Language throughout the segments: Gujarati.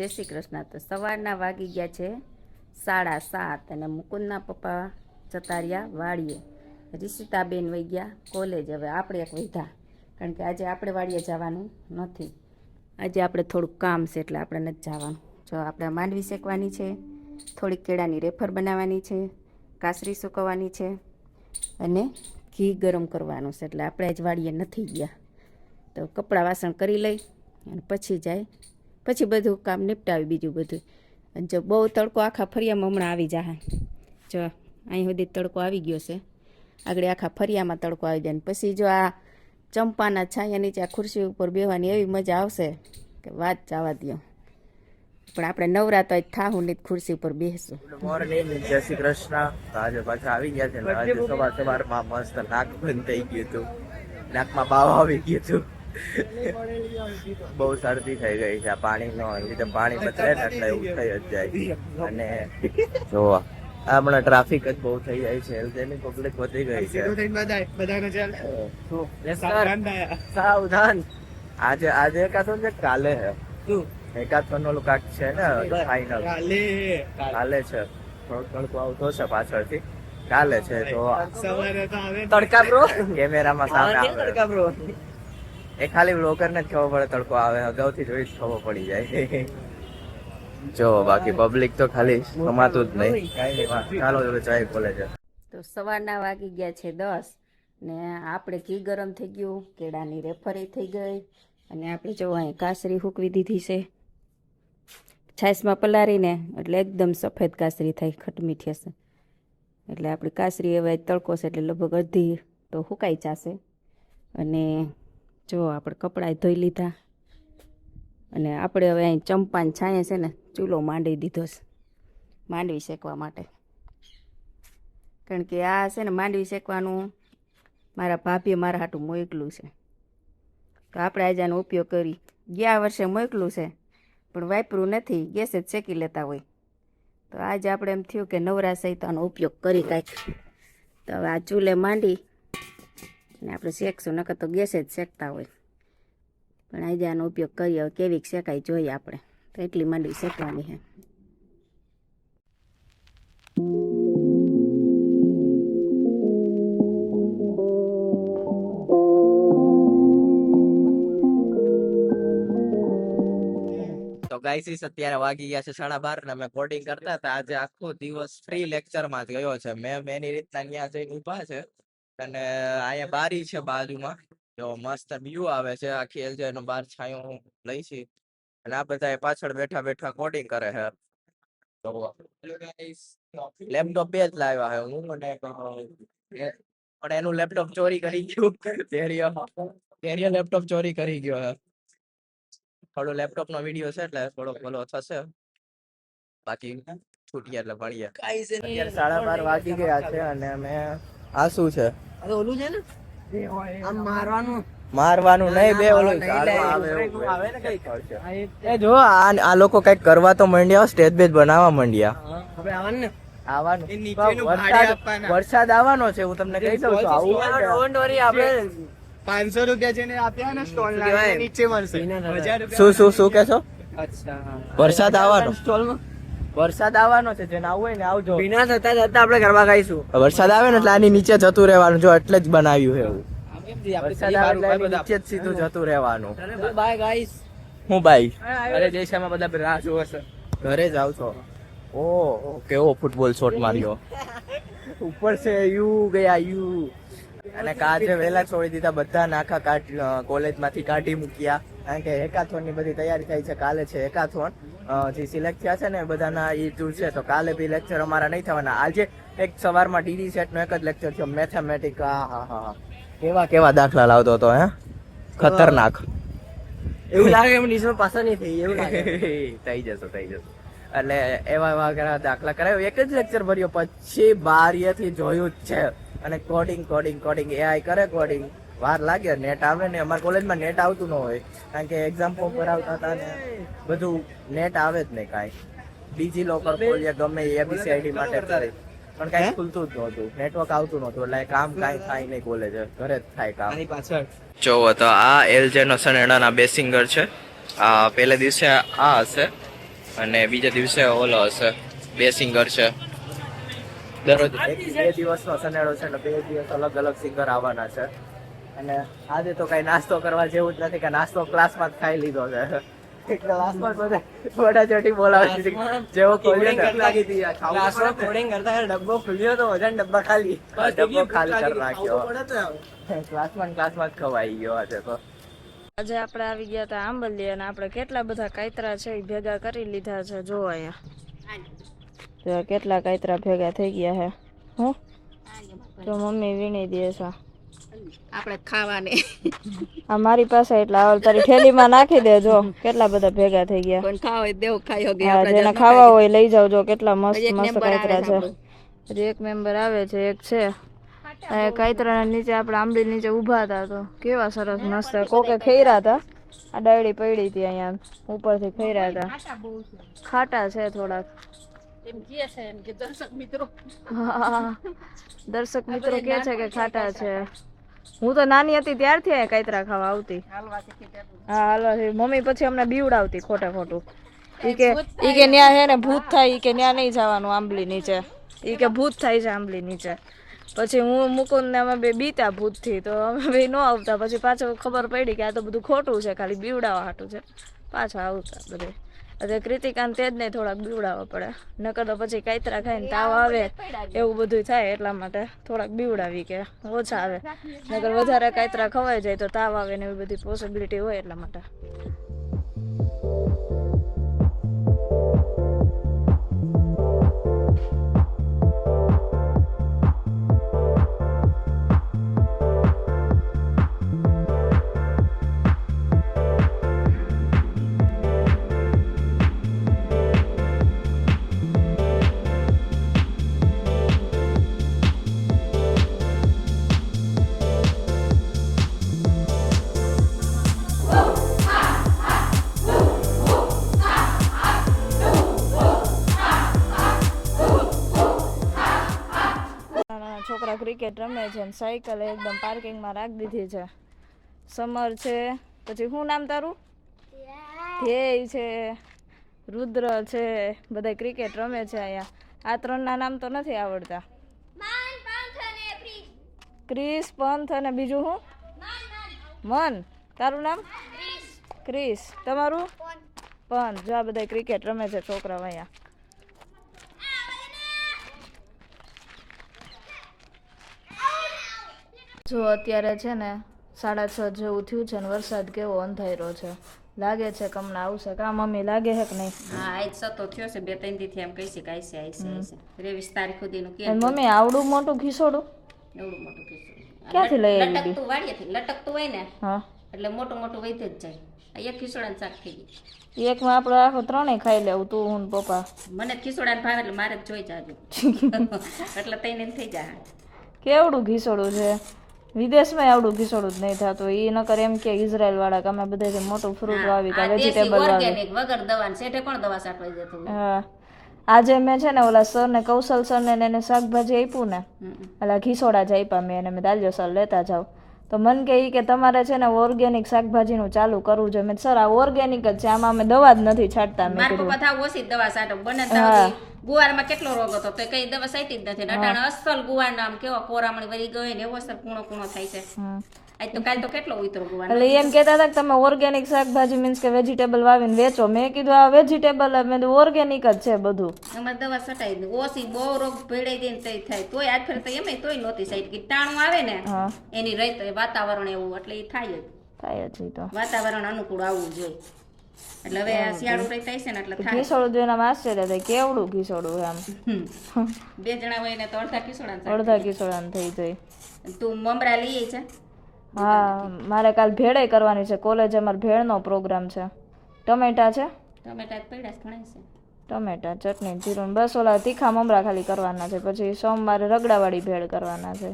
જય શ્રી કૃષ્ણ. તો સવારના વાગી ગયા છે સાડા સાત અને મુકુંદના પપ્પા જતા રહ્યા વાડીએ. રિષિતાબેન વહી ગયા કોલેજ. હવે આપણે એક વૈધા કારણ કે આજે આપણે વાડીએ જવાનું નથી. આજે આપણે થોડુંક કામ છે એટલે આપણે નથી જવાનું. જો આપણે માંડવી શેકવાની છે, થોડીક કેળાની રેફર બનાવવાની છે, કાસરી સૂકવવાની છે અને ઘી ગરમ કરવાનું છે. એટલે આપણે જ વાડીએ નથી ગયા. તો કપડાં વાસણ કરી લઈ અને પછી જાય પછી બધું કામ નિપટાવી બીજું બધું. અને જો બહુ તડકો આખા ફરિયામાં હમણાં આવી જાય જો અહીં સુધી તડકો આવી ગયો છે. આગળ આખા ફરિયામાં તડકો આવી જાય ને પછી જો આ ચંપાના છાયા નીચે આ ખુરશી ઉપર બેહવાની એવી મજા આવશે કે વાત જવા દો પણ આપણે નવરા તો થાહું નહીં, ખુરશી ઉપર બેસશું ગુડ જય શ્રી કૃષ્ણ. આજે પાછા આવી ગયા છે ને, આજે સવાર સવારમાં મસ્ત નાક બંધ થઈ ગયું હતું. નાકમાં બાવ આવી ગયું હતું. બહુ શરદી થઈ ગઈ છે. આ પાણીનો લીધે પાણી બદલે ને એટલે એવું થઈ જ જાય અને જોવા હમણાં ટ્રાફિક જ બહુ થઈ જાય છે. તેની પબ્લિક વધી ગઈ છે. સાવધાન આજે આજે એકાથોન છે? કાલે છે. એકાદ નો કાક છે ને? ફાઈનલ કાલે. છે. થોડોક તડકો આવતો છે પાછળથી. કાલે છે તો તડકા બ્રો? કેમેરામાં સામે આવે. એ ખાલી બ્લોકર ને જ ખબર પડે તડકો આવે, અગાઉથી જોઈ જ ખબર પડી જાય. જો, બાકી પબ્લિક તો ખાલી કમાતું જ નહીં. ચાલો જોડે ચાય ખોલે છે. તો સવારના વાગી ગયા છે દસ ને આપણે ઘી ગરમ થઈ ગયું, કેળાની રેફરી થઈ ગઈ અને આપણે જો અહીં કાસરી હૂકવી દીધી છે. છાશમાં પલાળીને, એટલે એકદમ સફેદ કાસરી થાય ખટમીઠી હશે. એટલે આપણી કાસરી એવા તડકો છે, એટલે લગભગ અડધી તો હુકાઈ જશે. અને જો આપણે કપડાં ધોઈ લીધા. અને આપણે હવે અહીં ચંપાન છાંયે છે ને, ચૂલો માંડી દીધો છે, માંડવી શેકવા માટે. કારણ કે આ છે ને માંડવી શેકવાનું, મારા ભાભીએ મારા હાટું મોકલું છે. તો આપણે આજે આનો ઉપયોગ કરી. ગયા વર્ષે મોકલું છે, પણ વાપરું નથી, ગેસે જ શેકી લેતા હોય. તો આજે આપણે એમ થયું કે નવરા સહિત આનો ઉપયોગ કરી કાંઈક. તો હવે આ ચૂલે માંડી ને આપણે શેકશું, નકર તો ગેસે જ શેકતા હોય. પણ આજે આનો ઉપયોગ કરીએ, હવે કેવીક શેકાય જોઈએ આપણે. તો એટલી માંડવી શેકવાની છે ગાઈસીસ અત્યારે વાગી ગયા છે સાડા બાર ને અમે કોડિંગ કરતા હતા. આજે આખો દિવસ ફ્રી લેક્ચરમાં જ ગયો છે. મેમ એની રીતના ત્યાં જઈને ઊભા છે. અને અહીંયા બારી છે બાજુમાં. જો મસ્ત વ્યૂ આવે છે. આખી એલજે નો બાર છાંયો હું લઈ છી. અને આ બધા પાછળ બેઠા બેઠા કોડિંગ કરે છે. લેપટોપ બે જ લાવ્યા છે. હું અને પણ એનું લેપટોપ ચોરી કરી ગયું. ધૈર્ય ધૈર્ય લેપટોપ ચોરી કરી ગયો છે. થોડો લેપટોપ નો વીડિયો છે એટલે થોડો ભલો થશે. બાકી છૂટીએ એટલે ભણીએ. અત્યારે સાડા બાર વાગી ગયા છે અને અમે આ શું છે. અરે ઓલું છે ને? આમ મારવાનું. મારવાનું નહીં બે ઓલું. એ જો આ આ લોકો કંઈક કરવા તો માંડ્યા સ્ટેજ બેજ બનાવવા માંડ્યા. હવે આવવાનું ને. આવવાનું. એ નીચેનું ભાડે વરસાદ આવવાનો છે હું તમને કહી દઉં છું આવું આપણે પાંચસો રૂપિયા જેને આપ્યા ને સ્ટોલ શું નીચે મળશે. શું શું શું કેશો વરસાદ આવવાનો સ્ટોલમાં? વરસાદ આવવાનો છે જેને આવવું હોય ને આવજો. ભીના થતા થતા આપણે ગરબા ગાઈશું વરસાદ આવે ને એટલે આની નીચે જતું રહેવાનું જો એટલે જ બનાવ્યું છે એવું. વરસાદ આવે એટલે નીચે જ સીધું જતું રહેવાનું. બાય ગાઈસ હું બાય. અરે દેશામાં બધા રાહ જોવે છે. ઘરે જાવ છો. ઓ કેવો ફૂટબોલ શોટ માર્યો. ઉપર છે યુ ગયા યુ. અને કાજે વેલા છોડી દીધા બધા નાખા કોલેજમાંથી કાઢી મૂક્યા. કારણ કે હેકાથોનની બધી તૈયારી થઈ છે કાલે છે હેકાથોન જે સિલેક્ટ થયા છે ને બધાના એ ટૂર છે તો કાલે બી લેક્ચર અમારા નહીં થવાના. આજે એક સવારમાં ડીડી સેટ નો એક જ લેક્ચર થયો મેથેમેટિક હા હા હા. કેવા કેવા દાખલા લાવતો હતો હે? ખતરનાક. એવું લાગે એમ નિશો પાછા નહીં થઈ એવું લાગે. થઈ જશે થઈ જશે. એટલે એવા એવા ઘણા દાખલા કરાયો એક જ લેક્ચર ભર્યો પછી બારીએથી જોયું જ છે. અને કોડિંગ કોડિંગ કોડિંગ એઆઈ કરે કોડિંગ વાર લાગે નેટ આવે ને અમારા કોલેજમાં નેટ આવતું ન હોય. કારણ કે એક્ઝામ ફોર્મ ભરાવતા હતા ને બધું નેટ આવે જ નહીં કાંઈ. ડીજી લોકર ખોલીએ ગમે એબીસીઆઈડી માટે કરે. પણ કાંઈ ખુલતું જ નહોતું. નેટવર્ક આવતું નહોતું. એટલે કામ કાંઈ થાય નહીં કોલેજ ઘરે જ થાય કામ. પાછળ. જોવો તો આ એલજે નો સનેડાના બે સિંગર છે. આ પહેલે દિવસે આ હશે અને બીજા દિવસે ઓલો હશે. બે સિંગર છે. દરરોજ એક બે દિવસનો સનેડો છે એટલે બે દિવસ અલગ અલગ સિંગર આવવાના છે. અને આજે તો કઈ નાસ્તો કરવા જેવું જ નથી કે નાસ્તો ક્લાસમાં જ ખાઈ લીધો છે. ક્લાસમાં બધા વડા ચોટી બોલાવે જેવો ખોલ્યો લાગી હતી આ ખાવું. ક્લાસમાં પડે ને. કોડિંગ કરતા ડબ્બો ખુલ્યો તો બધા ડબ્બા ખાલી. ડબ્બો ખાલી કરી નાખ્યો. ખાવું પડે તો હવે. ક્લાસમાં ક્લાસમાં જ ખવાઈ ગયો આજે તો. આજે આપણે આવી ગયા હતા આંબલી અને આપણે કેટલા બધા કાયતરા છે એ ભેગા કરી લીધા છે જો અહીંયા. કેટલા કાયતરા ભેગા થઈ ગયા છે હું? તો મમ્મી વીણી દે છે. આપણે ખાવાને. આ મારી પાસે એટલા હવે તારી થેલીમાં નાખી દેજો. કેટલા બધા ભેગા થઈ ગયા? પણ ખાવ હોય દેવું ખાઈ હોગે હા જેને ખાવા હોય લઈ જાવ જો કેટલા મસ્ત મસ્ત કાતરા છે. છે હજી એક મેમ્બર આવે છે એક છે. કાતરાના નીચે આપણે આંબલી નીચે ઊભા હતા તો કેવા સરસ મસ્ત. કોકે ખેરા હતા. આ ડાયડી પડી હતી અહીંયા ઉપરથી ખેરા હતા. ખાટા છે થોડાક. દર્શક મિત્રો. કે છે કે ખાટા છે. હું તો નાની હતી ત્યારથી અહીંયા ખાવા આવતી. હા, હાલવા મમ્મી પછી અમને બીવડાવતી ખોટે ખોટું. ઈ કે ઈ કે ન્યા હે ને ભૂત થાય, ઈ કે ન્યા નહીં જવાનું આંબલી નીચે. ઈ કે ભૂત થાય છે આંબલી નીચે. પછી હું મુકુંદ ને અમે બે બીતા ભૂતથી, તો અમે બે ન આવતા. પછી પાછો ખબર પડી કે આ તો બધું ખોટું છે, ખાલી બીવડાવવા હાટું છે. પાછા આવતા બધે. એટલે કૃતિકાંત તે જ નહીં થોડાક બીવડાવવા પડે. નકર તો પછી કાયતરા ખાઈને તાવ આવે એવું બધું થાય એટલા માટે થોડાક બીવડાવી કે ઓછા આવે. નકર વધારે કાયતરા ખવાઈ જાય તો તાવ આવે ને એવી બધી પોસિબિલિટી હોય એટલા માટે. ક્રિકેટ રમે છે અને સાયકલ એકદમ પાર્કિંગમાં રાખી દીધી છે. સમર છે પછી શું નામ તારું? ધ્યેય. છે રુદ્ર છે બધા ક્રિકેટ રમે છે અહીંયા. આ ત્રણના નામ તો નથી આવડતા. ક્રિસ પંથ અને બીજું શું? મન તારું નામ? ક્રિસ. તમારું? પંથ. જો આ બધા ક્રિકેટ રમે છે છોકરાઓ અહીંયા. જો અત્યારે છે ને સાડા છ જેવું થયું છે ને વરસાદ કેવો અંધાર્યો છે. લાગે છે કે હમણાં આવશે. કા મમ્મી લાગે છે કે નહીં? હા આજ સતો થયો છે. બે ત્રણ દી થી એમ કહી છે કે આઈસે આઈસે આઈસે. ત્રેવીસ તારીખ સુધીનું કે મમ્મી આવડું મોટું ખીસોડું એવડું મોટું કીધું ક્યાંથી લઈ આવી? લટકતું વાડીએથી લટકતું હોય ને હા. એટલે મોટું મોટું વૈધ જ જાય. આ એક ને શાક થઈ ગઈ એકમાં આપણે આખો ત્રણેય ખાઈ લેવું તું હું પપ્પા. મને ખીસોડાને ભાવે એટલે મારે જ જોઈ જાજો. એટલે તઈને થઈ જાય. કેવડું ઘીસોડું છે? વિદેશમાં આવડું ઘીસોડું જ નહીં થતું. એ નકર એમ કે ઇઝરાયલ વાળા કે અમે બધે મોટું ફ્રૂટ વાવી કે વેજીટેબલ વાવી. ઓર્ગેનિક વગર દવા શેઠે કોણ દવા છાંટવા જતું હા. આજે મેં છે ને ઓલા સર ને કૌશલ સર ને એને શાકભાજી આપ્યું ને ઓલા ઘીસોડા જ આપ્યા મેં એને મેં દાલ્યો સર લેતા જાઉં. તો મન કે કે તમારે છે ને ઓર્ગેનિક શાકભાજીનું ચાલુ કરવું જોઈએ. મેં સર આ ઓર્ગેનિક જ છે. આમાં અમે દવા જ નથી છાંટતા. મેં કીધું ઓછી દવા છાંટો બને ગુવારમાં કેટલો રોગ હતો તો કઈ દવા સાઈટી જ નથી. અટાણે અસલ ગુવાર નામ કેવો કોરામણી વળી ગયો ને એવો અસર કૂણો કૂણો થાય છે. આજ તો કાલ તો કેટલો ઉતરો ગુવાર એટલે એમ કહેતા હતા કે તમે ઓર્ગેનિક શાકભાજી મીન્સ કે વેજીટેબલ વાવીને વેચો. મેં કીધું આ વેજીટેબલ મેં ઓર્ગેનિક જ છે બધું. એમાં દવા છટાઈ દે ઓછી બહુ રોગ ભેળાઈ દે ને તોય થાય. તોય આજ ફેર તો એમ તોય નહોતી સાઈડ કીટાણું આવે ને એની રહી વાતાવરણ એવું એટલે એ થાય જ. થાય જ તો. વાતાવરણ અનુકૂળ આવવું જોઈએ. એટલે હવે આ રહી થાય છે ને એટલે ઘીસોડું જોઈને આમ આશ્ચર્ય થાય કેવડું ઘીસોડું એમ? બે જણા હોય ને તો અડધા કિશોડા અડધા ઘીસોડાને થઈ જાય. તું મમરા લઈએ છે? હા મારે કાલ ભેળે કરવાની છે. કોલેજ અમારે ભેળનો પ્રોગ્રામ છે. ટમેટા છે? ટમેટા પડ્યા ઘણા છે. ટમેટા ચટણી જીરું બસ ઓલા તીખા મમરા ખાલી કરવાના છે. પછી સોમવારે રગડાવાળી ભેળ કરવાના છે.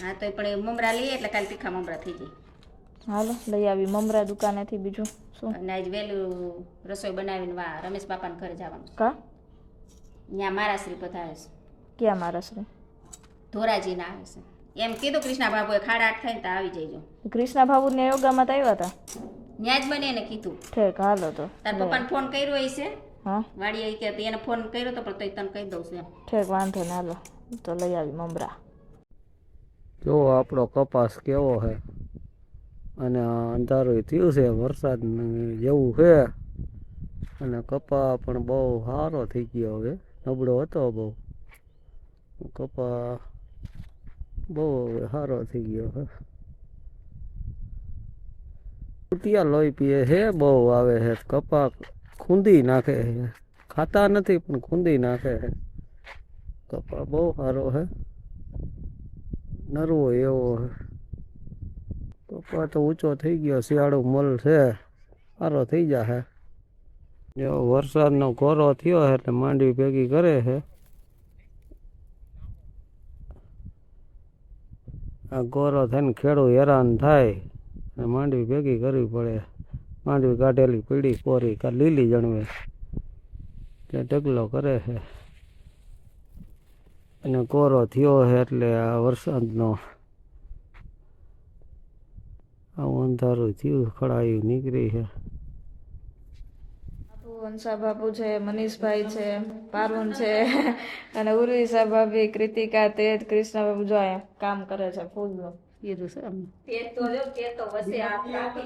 હા તો પણ મમરા લઈએ એટલે કાલ તીખા મમરા થઈ જાય. હાલો લઈ આવી મમરા દુકાનેથી બીજું. અને આજ વહેલું રસોઈ બનાવીને વા રમેશ બાપાને ઘરે જવાનું. કા? ત્યાં મારા શ્રી પધારે છે. ક્યાં મારા શ્રી? ધોરાજીને આવે છે. એમ કીધું કૃષ્ણા બાબુએ ખાડા આઠ થાય ને તો આવી જઈજો. કૃષ્ણા બાબુ ને યોગામાં તો આવ્યા હતા ત્યાં જ મને એને કીધું. ઠીક હાલો તો. તાર પપ્પાને ફોન કર્યો હશે છે? હા? વાડીએ કે એને ફોન કર્યો તો પણ તોય તને કહી દઉં છું એમ. ઠીક વાંધો ને હાલો. તો લઈ આવી મમરા. જો આપણો કપાસ કેવો છે અને અંધારું થયું છે વરસાદ જેવું છે. અને કપા પણ બહુ સારો થઈ ગયો હવે, નબળો હતો બહુ. કપા બહુ સારો થઈ ગયો હે તૂટિયા લોહી પીએ છે, બહુ આવે છે. કપા ખૂંદી નાખે છે. ખાતા નથી, પણ ખૂંદી નાખે છે. કપા બહુ સારો છે. નરવો એવો કપા તો ઊંચો થઈ ગયો, શિયાળો મલ છે, સારો થઈ જશે જો વરસાદનો કોરો થયો છે એટલે માંડવી ભેગી કરે છે આ કોરો થઈને ખેડૂત હેરાન થાય અને માંડવી ભેગી કરવી પડે. માંડવી કાઢેલી પીળી કોરી કા લીલી જણવે. તે ઢગલો કરે છે અને કોરો થયો છે એટલે આ વરસાદનો આવું અંધારું થયું ખડાયું નીકળી છે. વંશા બાપુ છે મનીષભાઈ છે પારુણ છે અને ઉર્વિશા ભાભી કૃતિકા તેજ કૃષ્ણ બાબુ જો કામ કરે છે ફૂલનું કીધું છે એમને.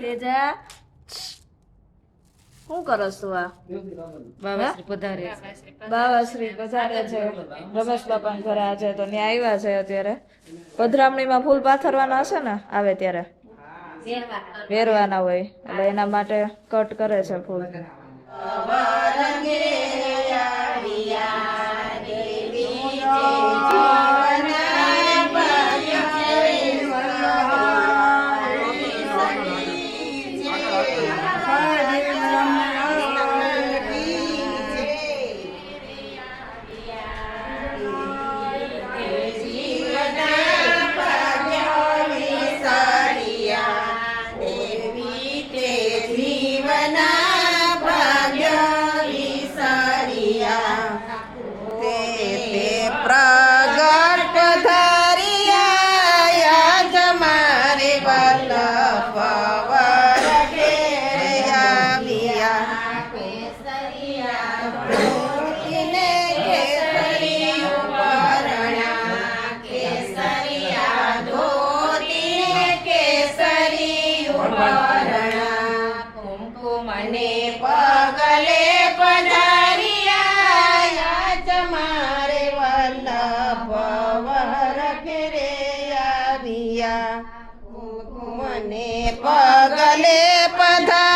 તેજા શું કરસ તું આ? બાબાશ્રી પધારે બાબાશ્રી પધારે છે. રમેશ બાપા ઘરે આજે તો ત્યાં આવ્યા છે અત્યારે. પધરામણીમાં ફૂલ પાથરવાના હશે ને આવે ત્યારે? વેરવાના હોય. એટલે એના માટે કટ કરે છે ફૂલ. ઉપરણા કુમકુમને પગલે પધારિયા યાદ મારે વલ્લભ વર ઘેરે આવ્યા મને પગલે પધારિયા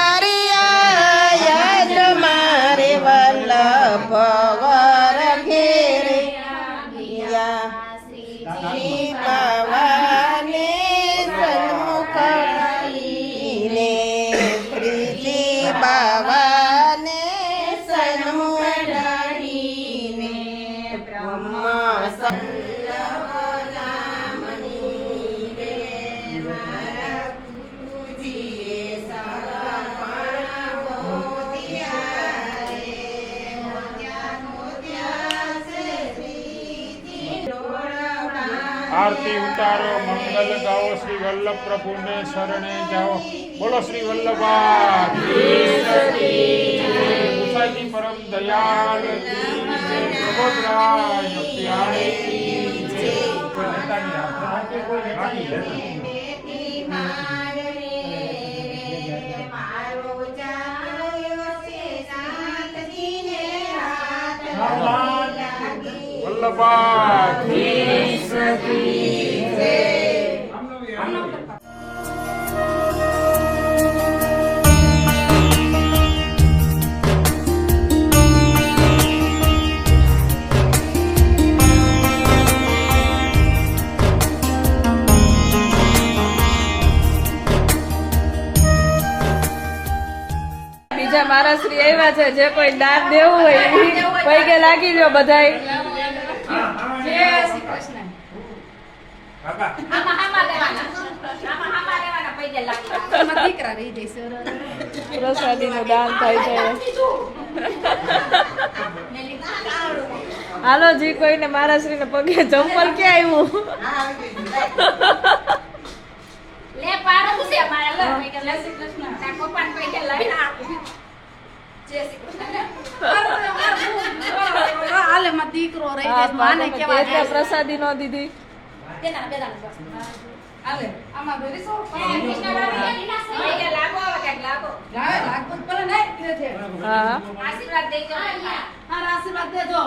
பவ વલ્લભ પ્રભુને શરણે જાઓ. બોલો શ્રી વલ્લભા. ગુસાઈજી પરમ દયાળ. પ્રબોધરાય પ્યારે. વલ્લભા મારા શ્રી આવ્યા છે જે કોઈ દાન દેવું હોય પૈકે લાગી જો બધાય. પ્રસાદી નું દાન થાય છે. હાલો જી કોઈને મારા શ્રી ને પગે ચંપલ ક્યાં આવ્યું લે પાડો છે મારા લે મેં કે લે શ્રી દીકરો રહી જાય માને કેવા એટલે પ્રસાદી નો દીધી બેના બેના બસ આલે આમાં ભરી સો લાગો આવે કે લાગો લાગો પર ને કે છે હા આશીર્વાદ દેજો હા આશીર્વાદ દેજો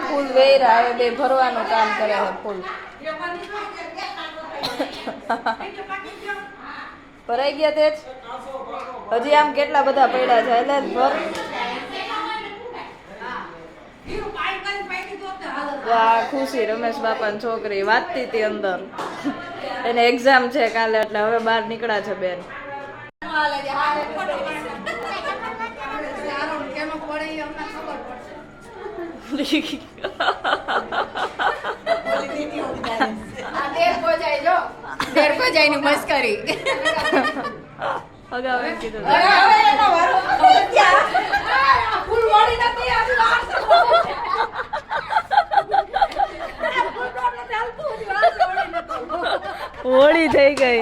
ફૂલ વેરા હવે બે ભરવાનું કામ કરે છે ફૂલ ભરાઈ ગયા તે જ? હજી આમ કેટલા બધા પડ્યા છે? એટલે ભર. વાહ ખુશી રમેશ બાપાની છોકરી. વાંચતી હતી અંદર. એને એક્ઝામ છે કાલે એટલે હવે બહાર નીકળ્યા છે બેન. અગાઉ એમ કીધું. હતું. હોળી થઈ ગઈ.